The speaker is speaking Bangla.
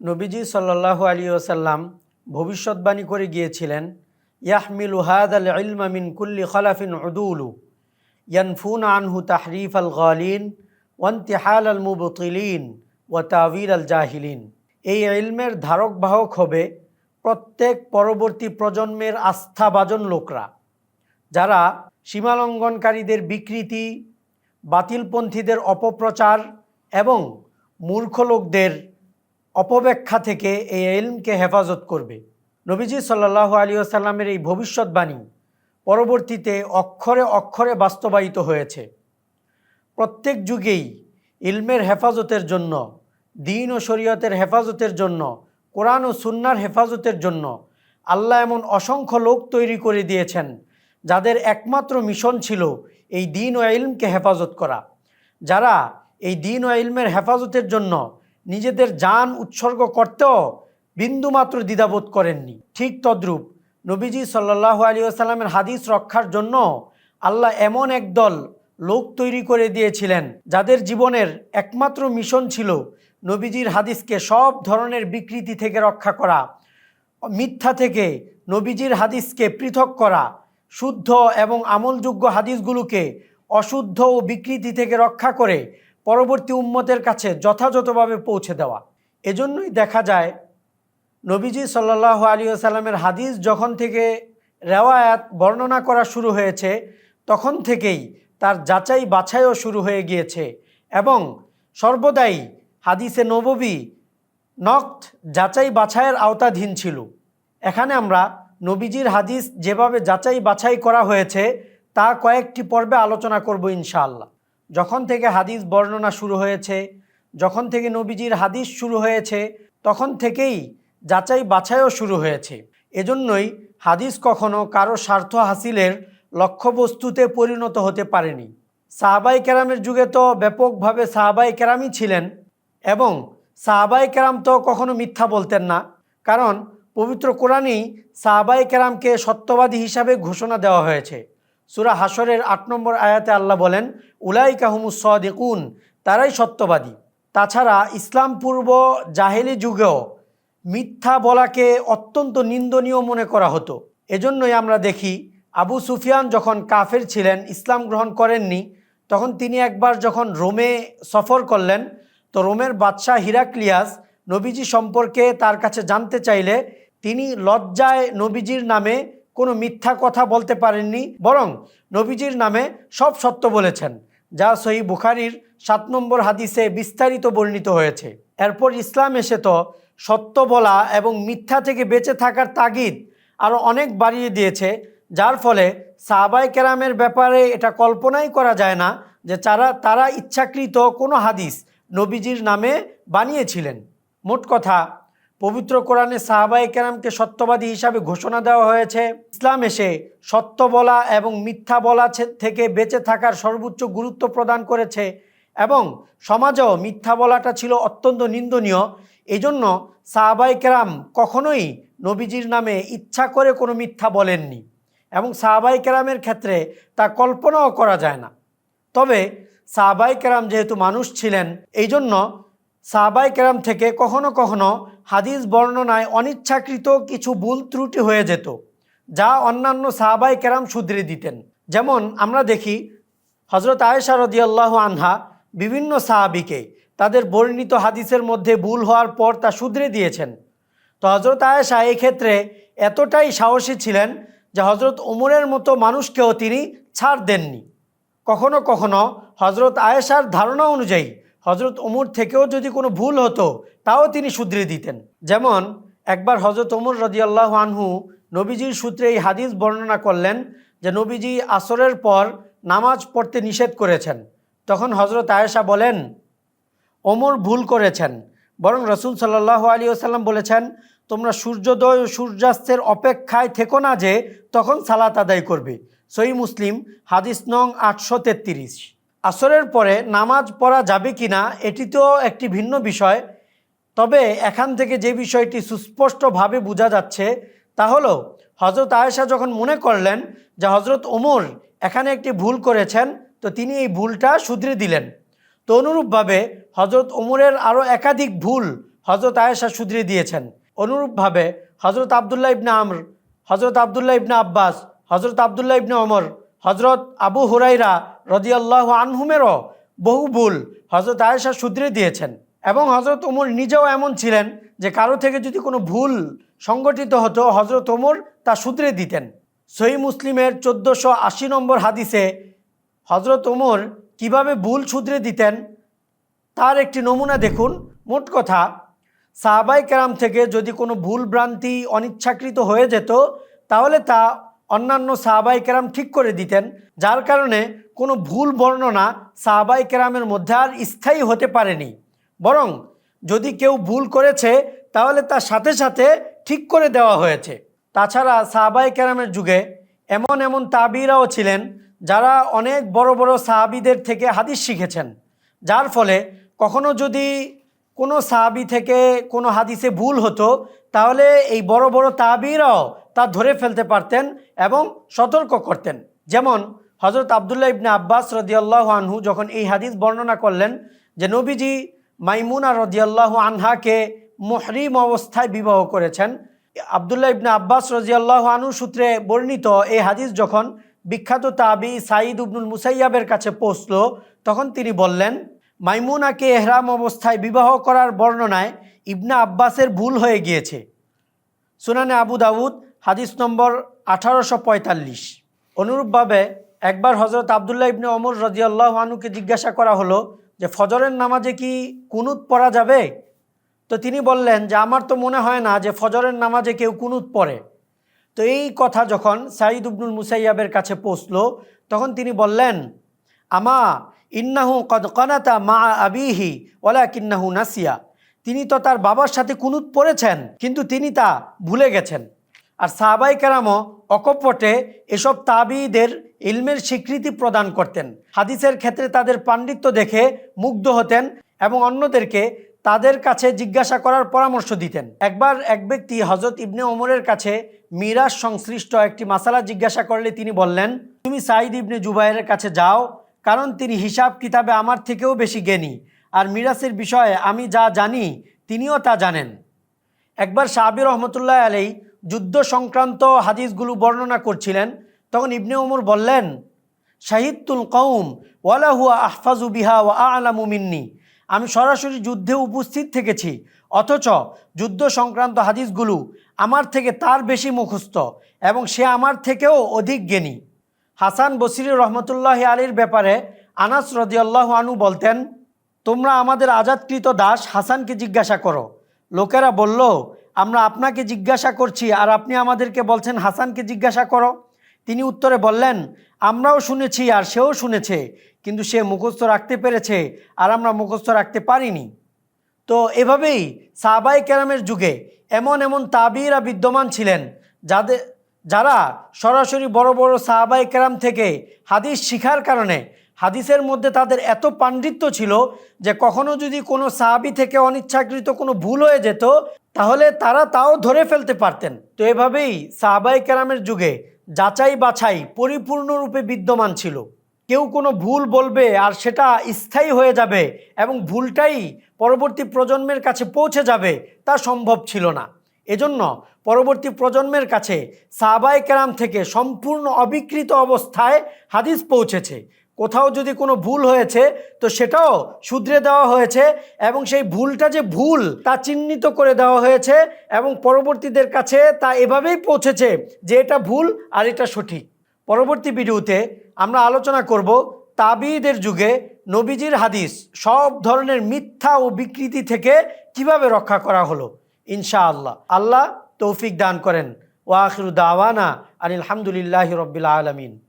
নবীজি সাল্লাল্লাহু আলী ওসাল্লাম ভবিষ্যৎবাণী করে গিয়েছিলেন, ইয়াহমিল হাদ আল ইলমা কুল্লি খলাফিন উদুলু, ইয়ানফুন আনহু তাহরিফ আল গালিন ওয়ান্তিহাল আল মুবতিলিন, ওয়া তাবিল আল জাহিলিন। এই ইলমের ধারক বাহক হবে প্রত্যেক পরবর্তী প্রজন্মের আস্থাভাজন লোকরা, যারা সীমালঙ্ঘনকারীদের বিকৃতি, বাতিলপন্থীদের অপপ্রচার এবং মূর্খ লোকদের অপব্যাখ্যা থেকে এই এলমকে হেফাজত করবে। নবীজি সাল্লাহ আলী আসাল্লামের এই ভবিষ্যৎবাণী পরবর্তীতে অক্ষরে অক্ষরে বাস্তবায়িত হয়েছে। প্রত্যেক যুগেই ইলমের হেফাজতের জন্য, দিন ও শরীয়তের হেফাজতের জন্য, কোরআন ও সুন্নার হেফাজতের জন্য আল্লাহ এমন অসংখ্য লোক তৈরি করে দিয়েছেন, যাদের একমাত্র মিশন ছিল এই দিন ও ইলমকে হেফাজত করা। যারা এই দিন ও ইলমের হেফাজতের জন্য নিজেদের যান উৎসর্গ করতেও বিন্দুমাত্র দ্বিধাবোধ করেননি। ঠিক তদ্রূপ নবীজি সাল্লাহ আলী আসাল্লামের হাদিস রক্ষার জন্য আল্লাহ এমন একদল লোক তৈরি করে দিয়েছিলেন, যাদের জীবনের একমাত্র মিশন ছিল নবীজির হাদিসকে সব ধরনের বিকৃতি থেকে রক্ষা করা, মিথ্যা থেকে নবীজির হাদিসকে পৃথক করা, শুদ্ধ এবং আমলযোগ্য হাদিসগুলোকে অশুদ্ধ ও বিকৃতি থেকে রক্ষা করে পরবর্তী উম্মতের কাছে যথাযথভাবে পৌঁছে দেওয়া। এজন্যই দেখা যায়, নবীজি সাল্লাহ আলী আসাল্লামের হাদিস যখন থেকে রেওয়ায়াত বর্ণনা করা শুরু হয়েছে, তখন থেকেই তার যাচাই বাছাইও শুরু হয়ে গিয়েছে এবং সর্বদাই হাদিসে নববী নক্ত যাচাই বাছাইয়ের আওতাধীন ছিল। এখানে আমরা নবীজির হাদিস যেভাবে যাচাই বাছাই করা হয়েছে, তা কয়েকটি পর্বে আলোচনা করব ইনশাআল্লাহ। যখন থেকে হাদিস বর্ণনা শুরু হয়েছে, যখন থেকে নবীজির হাদিস শুরু হয়েছে, তখন থেকেই যাচাই বাছাইও শুরু হয়েছে। এজন্যই হাদিস কখনো কারও স্বার্থ হাসিলের লক্ষ্যবস্তুতে পরিণত হতে পারেনি। সাহাবাই কেরামের যুগে তো ব্যাপকভাবে সাহাবাই কেরামই ছিলেন এবং সাহাবাই কেরাম তো কখনো মিথ্যা বলতেন না। কারণ পবিত্র কোরআনেই সাহাবাই কেরামকে সত্যবাদী হিসাবে ঘোষণা দেওয়া হয়েছে। সুরা হাসরের আট নম্বর আয়াতে আল্লাহ বলেন উলাই কাহমুস সদিকুন, তারাই সত্যবাদী। তাছাড়া ইসলাম পূর্ব জাহেলি যুগেও মিথ্যা বলাকে অত্যন্ত নিন্দনীয় মনে করা হতো। এজন্যই আমরা দেখি, আবু সুফিয়ান যখন কাফের ছিলেন, ইসলাম গ্রহণ করেননি, তখন তিনি একবার যখন রোমে সফর করলেন, তো রোমের বাদশাহ হিরাক্লিয়াস নবীজি সম্পর্কে তার কাছে জানতে চাইলে তিনি লজ্জায় নবীজির নামে কোনো মিথ্যা কথা বলতে পারেননি, বরং নবীজির নামে সব সত্য বলেছেন, যা সহি বুখারির সাত নম্বর হাদিসে বিস্তারিত বর্ণিত হয়েছে। এরপর ইসলাম এসে তো সত্য বলা এবং মিথ্যা থেকে বেঁচে থাকার তাগিদ আরও অনেক বাড়িয়ে দিয়েছে, যার ফলে সাহাবাই কেরামের ব্যাপারে এটা কল্পনাই করা যায় না যে তারা তারা ইচ্ছাকৃত কোনো হাদিস নবীজির নামে বানিয়েছিলেন। মোট কথা পবিত্র কোরআনে সাহাবাই কেরামকে সত্যবাদী হিসাবে ঘোষণা দেওয়া হয়েছে। ইসলাম এসে সত্য বলা এবং মিথ্যা বলা থেকে বেঁচে থাকার সর্বোচ্চ গুরুত্ব প্রদান করেছে এবং সমাজেও মিথ্যা বলাটা ছিল অত্যন্ত নিন্দনীয়। এই জন্য সাহাবাই কেরাম কখনোই নবীজির নামে ইচ্ছা করে কোনো মিথ্যা বলেননি এবং সাহাবাই কেরামের ক্ষেত্রে তা কল্পনাও করা যায় না। তবে সাহাবাই কেরাম যেহেতু মানুষ ছিলেন এই জন্য সাহাবাই কেরাম থেকে কখনো কখনো হাদিস বর্ণনায় অনিচ্ছাকৃত কিছু ভুল ত্রুটি হয়ে যেত, যা অন্যান্য সাহাবাই কেরাম শুধরে দিতেন। যেমন আমরা দেখি হজরত আয়েশা রদিয়াল্লাহ আনহা বিভিন্ন সাহাবিকে তাদের বর্ণিত হাদিসের মধ্যে ভুল হওয়ার পর তা শুধরে দিয়েছেন। তো হজরত আয়েশা ক্ষেত্রে এতটাই সাহসী ছিলেন যে হজরত ওমরের মতো মানুষকেও তিনি ছাড় দেননি। কখনো কখনো হজরত আয়েশার ধারণা অনুযায়ী হজরত ওমর থেকেও যদি কোনো ভুল হতো, তাও তিনি শুধরে দিতেন। যেমন, একবার হজরত ওমর রদিয়াল্লাহ আনহু নবীজির সূত্রে এই হাদিস বর্ণনা করলেন যে নবীজি আসরের পর নামাজ পড়তে নিষেধ করেছেন। তখন হজরত আয়েশা বলেন, ওমর ভুল করেছেন। বরং রসুল সাল্লাহ আলী আসাল্লাম বলেছেন, তোমরা সূর্যোদয় ও সূর্যাস্তের অপেক্ষায় থেকো না যে তখন সালাত আদায় করবে। সই মুসলিম, হাদিস নং আটশো তেত্রিশ। আসরের পরে নামাজ পড়া যাবে কি না এটি তো একটি ভিন্ন বিষয়। তবে এখান থেকে যে বিষয়টি সুস্পষ্টভাবে বোঝা যাচ্ছে, তা হলো হজরত আয়েশা যখন মনে করলেন যে হজরত ওমর এখানে একটি ভুল করেছেন, তো তিনি এই ভুলটা শুধরে দিলেন। তো অনুরূপভাবে হজরত ওমরের আরও একাধিক ভুল হজরত আয়েশা শুধরে দিয়েছেন। অনুরূপভাবে হজরত আবদুল্লাহ ইবনা আমর হজরত আবদুল্লাহ ইবনা আব্বাস হজরত আবদুল্লাহ ইবনা ওমর হজরত আবু হুরাইরা রদিয়াল্লাহ আনহুমেরও বহু ভুল হজরত আয়েশা শুধরে দিয়েছেন এবং হজরত ওমর নিজেও এমন ছিলেন যে কারও থেকে যদি কোনো ভুল সংগঠিত হতো হজরত ওমর তা শুধরে দিতেন। সহি মুসলিমের চোদ্দোশো আশি নম্বর হাদিসে হজরত ওমর কীভাবে ভুল শুধরে দিতেন তার একটি নমুনা দেখুন। মোট কথা, সাহাবাই কেরাম থেকে যদি কোনো ভুল ভ্রান্তি অনিচ্ছাকৃত হয়ে যেত, তাহলে তা অন্যান্য সাহাবাই কেরাম ঠিক করে দিতেন, যার কারণে কোনো ভুল বর্ণনা সাহাবাই কেরামের মধ্যে আর স্থায়ী হতে পারেনি। বরং যদি কেউ ভুল করেছে, তাহলে তার সাথে সাথে ঠিক করে দেওয়া হয়েছে। তাছাড়া সাহাবাই কেরামের যুগে এমন এমন তাবিরাও ছিলেন, যারা অনেক বড় বড় সাহাবিদের থেকে হাদিস শিখেছেন। যার ফলে কখনো যদি কোনো সাহাবি থেকে কোনো হাদিসে ভুল হতো, তাহলে এই বড় বড় তাবিরাও তা ধরে ফেলতে পারতেন এবং সতর্ক করতেন। যেমন হজরত আবদুল্লাহ ইবনে আব্বাস রদিয়াল্লাহ আনহু যখন এই হাদিস বর্ণনা করলেন যে নবীজি মাইমুনা রদিয়াল্লাহ আনহাকে মহরিম অবস্থায় বিবাহ করেছেন, আবদুল্লাহ ইবনে আব্বাস রজিয়াল্লাহ আনহু সূত্রে বর্ণিত এই হাদিস যখন বিখ্যাত তাবি সাঈদ উবনুল মুসাইয়াবের কাছে পৌঁছল, তখন তিনি বললেন, মাইমুনাকে এহরাম অবস্থায় বিবাহ করার বর্ণনায় ইবনা আব্বাসের ভুল হয়ে গিয়েছে। সুনানে আবু দাউদ হাদিস নম্বর আঠারোশো পঁয়তাল্লিশ। অনুরূপভাবে একবার হজরত আবদুল্লাহ ইবনে অমর রজিয়াল্লাহ আনুকে জিজ্ঞাসা করা হলো যে, ফজরের নামাজে কি কুনুত পড়া যাবে? তো তিনি বললেন যে, আমার তো মনে হয় না যে, ফজরের নামাজে কেউ কুনুত পড়ে। তো এই কথা যখন সাঈদ উবনুল মুসাইয়াবের কাছে পৌঁছলো, তখন তিনি বললেন, আমা ইন্নাহু কদ কনাতা মা আবিহি ওলা কিন্নাহু নাসিয়া। তিনি তো তার বাবার সাথে কুনুত পড়েছেন, কিন্তু তিনি তা ভুলে গেছেন। আর সাহাবাই কেরামও অকপটে এসব তাবিদের ইলমের স্বীকৃতি প্রদান করতেন। হাদিসের ক্ষেত্রে তাদের পাণ্ডিত্য দেখে মুগ্ধ হতেন এবং অন্যদেরকে তাদের কাছে জিজ্ঞাসা করার পরামর্শ দিতেন। একবার এক ব্যক্তি হজরত ইবনে ওমরের কাছে মিরাজ সংশ্লিষ্ট একটি মাসালা জিজ্ঞাসা করলে তিনি বললেন, তুমি সাঈদ ইবনে জুবাইরের কাছে যাও, কারণ তিনি হিসাব কিতাবে আমার থেকেও বেশি জ্ঞানী, আর মিরাসের বিষয়ে আমি যা জানি তিনিও তা জানেন। একবার সাহাবি রহমতুল্লাহ আলাই যুদ্ধ সংক্রান্ত হাদিসগুলো বর্ণনা করছিলেন। তখন ইবনে ওমর বললেন শাহিদুল কৌম ওয়ালা হুয়া আহফাজু বিহা ওয়া আলামু মিন্নি। আমি সরাসরি যুদ্ধে উপস্থিত থেকেছি, অথচ যুদ্ধ সংক্রান্ত হাদিসগুলো আমার থেকে তার বেশি মুখস্থ এবং সে আমার থেকেও অধিক জ্ঞানী। হাসান বসির রহমতুল্লাহ আলীর ব্যাপারে আনাস রদিয়াল্লাহ আনু বলতেন, তোমরা আমাদের আজাদকৃত দাস হাসানকে জিজ্ঞাসা করো। লোকেরা বলল আমরা আপনাকে জিজ্ঞাসা করছি আর আপনি আমাদেরকে বলছেন, হাসানকে জিজ্ঞাসা করো। তিনি উত্তরে বললেন, আমরাও শুনেছি আর সেও শুনেছে, কিন্তু সে মুখস্থ রাখতে পেরেছে আর আমরা মুখস্থ রাখতে পারিনি। তো এভাবেই সাহাবাই কেরামের যুগে এমন এমন তাবিরা বিদ্যমান ছিলেন যাদের যারা সরাসরি বড় বড় সাহাবাই কেরাম থেকে হাদিস শিখার কারণে হাদিসের মধ্যে তাদের এত পাণ্ডিত্য ছিল যে কখনো যদি কোনো সাহাবি থেকে অনিচ্ছাকৃত কোনো ভুল হয়ে যেত, তাহলে তারা তাও ধরে ফেলতে পারতেন। তো এভাবেই সাহাবাই কেরামের যুগে যাচাই বাছাই পরিপূর্ণরূপে বিদ্যমান ছিল। কেউ কোনো ভুল বলবে আর সেটা স্থায়ী হয়ে যাবে এবং ভুলটাই পরবর্তী প্রজন্মের কাছে পৌঁছে যাবে তা সম্ভব ছিল না। এজন্য পরবর্তী প্রজন্মের কাছে সাহাবাই কেরাম থেকে সম্পূর্ণ অবিকৃত অবস্থায় হাদিস পৌঁছেছে। কোথাও যদি কোনো ভুল হয়েছে, তো সেটাও শুধরে দেওয়া হয়েছে এবং সেই ভুলটা যে ভুল তা চিহ্নিত করে দেওয়া হয়েছে এবং পরবর্তীদের কাছে তা এভাবেই পৌঁছেছে যে এটা ভুল আর এটা সঠিক। পরবর্তী ভিডিওতে আমরা আলোচনা করব তাবিদের যুগে নবীজির হাদিস সব ধরনের মিথ্যা ও বিকৃতি থেকে কীভাবে রক্ষা করা হলো। ইনশাআল্লাহ। আল্লাহ আল্লাহ তৌফিক দান করেন। ওয়াখির দাওয়ানা আনিল আলমিন।